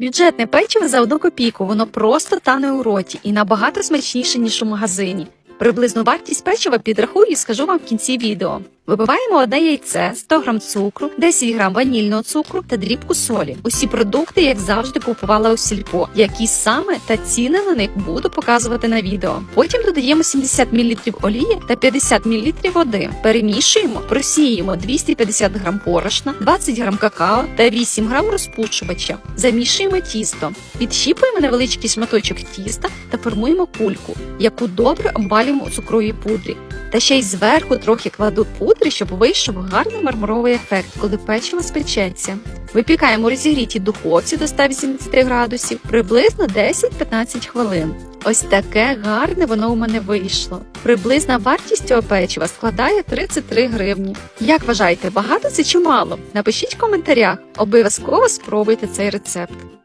Бюджетне печиво за одну копійку, воно просто тане у роті і набагато смачніше, ніж у магазині. Приблизну вартість печива підрахую і скажу вам в кінці відео. Вибиваємо одне яйце, 100 г цукру, 10 г ванільного цукру та дрібку солі. Усі продукти, як завжди, купувала у сільпо. Які саме та ціни на них буду показувати на відео. Потім додаємо 70 мл олії та 50 мл води. Перемішуємо, просіємо 250 г борошна, 20 г какао та 8 г розпушувача. Замішуємо тісто, підщіпуємо невеличкий шматочок тіста та формуємо кульку, яку добре обвалюємо у цукровій пудрі. Та ще й зверху трохи кладу пудри, щоб вийшов гарний мармуровий ефект, коли печиво спечеться. Випікаємо у розігрітій духовці до 180 градусів приблизно 10-15 хвилин. Ось таке гарне воно у мене вийшло. Приблизна вартість цього печива складає 33 гривні. Як вважаєте, багато це чи мало? Напишіть в коментарях. Обов'язково спробуйте цей рецепт.